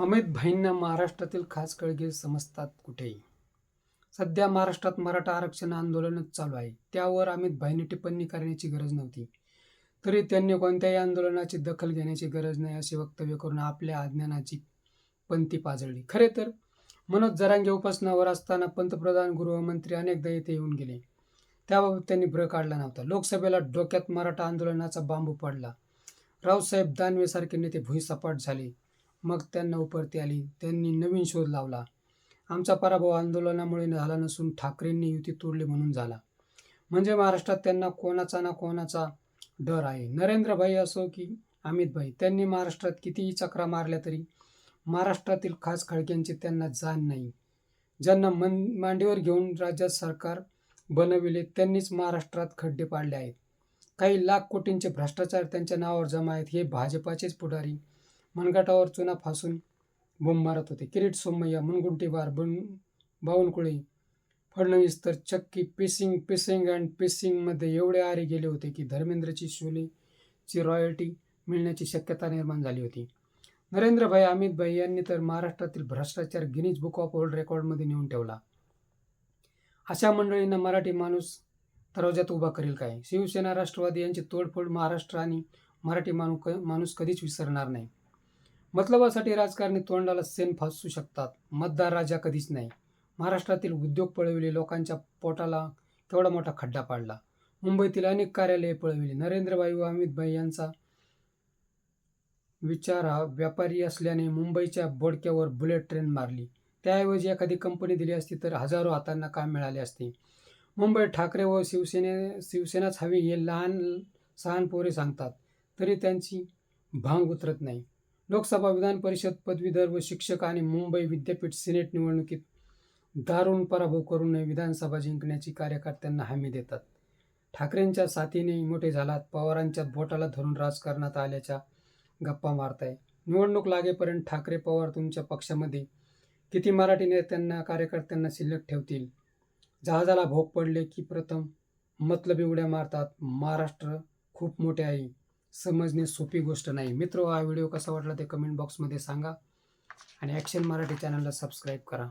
अमित भाईंना महाराष्ट्रातील खास कळगे समजतात कुठेही. सध्या महाराष्ट्रात मराठा आरक्षण आंदोलनच चालू आहे. त्यावर अमित भाईंनी टिप्पणी करण्याची गरज नव्हती. तरी त्यांनी कोणत्याही आंदोलनाची दखल घेण्याची गरज नाही असे वक्तव्य करून आपल्या अज्ञानाची पंथी पाजळली. खरे तर मनोज जरांगे उपासनावर असताना पंतप्रधान गृहमंत्री अनेकदा येथे येऊन गेले. त्याबाबत त्यांनी भ्र काढला नव्हता. लोकसभेला डोक्यात मराठा आंदोलनाचा बांबू पडला. रावसाहेब दानवेसारखे नेते भुईसपाट झाले. मग त्यांना उपरती आली. त्यांनी नवीन शोध लावला. आमचा पराभव आंदोलनामुळे झाला नसून ठाकरेंनी युती तोडली म्हणून झाला. म्हणजे महाराष्ट्रात त्यांना कोणाचा ना कोणाचा डर आहे. नरेंद्रभाई असो की अमितभाई त्यांनी महाराष्ट्रात कितीही चक्रा मारल्या तरी महाराष्ट्रातील खास खळग्यांची त्यांना जाण नाही. ज्यांना मन मांडीवर घेऊन राज्यात सरकार बनविले त्यांनीच महाराष्ट्रात खड्डे पाडले आहेत. काही लाख कोटींचे भ्रष्टाचार त्यांच्या नावावर जमा आहेत हे भाजपाचेच पुढारी मनगटावर चुना फासून बोंब मारत होते. किरीट सोमय्या मुनगुंटीवार बन बावनकुळे फडणवीस तर चक्की पिसिंग पिसिंग अँड पिसिंगमध्ये एवढे आरे गेले होते की धर्मेंद्रची शोलेची रॉयल्टी मिळण्याची शक्यता निर्माण झाली होती. नरेंद्रभाई अमितभाई यांनी तर महाराष्ट्रातील भ्रष्टाचार गिनीज बुक ऑफ वर्ल्ड रेकॉर्डमध्ये नेऊन ठेवला. अशा मंडळींना मराठी माणूस दरवाजात उभा करेल काय? शिवसेना राष्ट्रवादी यांची तोडफोड महाराष्ट्र आणि मराठी माणू माणूस कधीच विसरणार नाही. मतलबासाठी राजकारणी तोंडाला सेन फासू शकतात. मतदार राजा कधीच नाही. महाराष्ट्रातील उद्योग पळविले लोकांच्या पोटाला केवढा मोठा खड्डा पाडला. मुंबईतील अनेक कार्यालये पळविली. नरेंद्रभाई व अमितभाई यांचा विचार हा व्यापारी असल्याने मुंबईच्या बोडक्यावर बुलेट ट्रेन मारली. त्याऐवजी एखादी कंपनी दिली असती तर हजारो हातांना काम मिळाले असते. मुंबई ठाकरे व शिवसेने शिवसेनाच हवी हे लहान सहान पोरे सांगतात. तरी त्यांची भांग उतरत नाही. लोकसभा विधान परिषद पदवीधर व शिक्षक आणि मुंबई विद्यापीठ सिनेट निवडणुकीत दारुण पराभव करून विधानसभा जिंकण्याची कार्यकर्त्यांना हमी देतात. ठाकरेंच्या साथीने मोठे झालात पवारांच्या बोटाला धरून राजकारणात आल्याच्या गप्पा मारताय. निवडणूक लागेपर्यंत ठाकरे पवार तुमच्या पक्षामध्ये किती मराठी नेत्यांना कार्यकर्त्यांना शिल्लक ठेवतील? जहाजाला भोग पडले की प्रथम मतलबी उड्या मारतात. महाराष्ट्र खूप मोठे आहे. समजणे सोपी गोष्ट नाही. मित्र हा व्हिडिओ कसा वाटला ते कमेंट बॉक्समध्ये सांगा. आणि ॲक्शन मराठी चॅनलला सबस्क्राईब करा.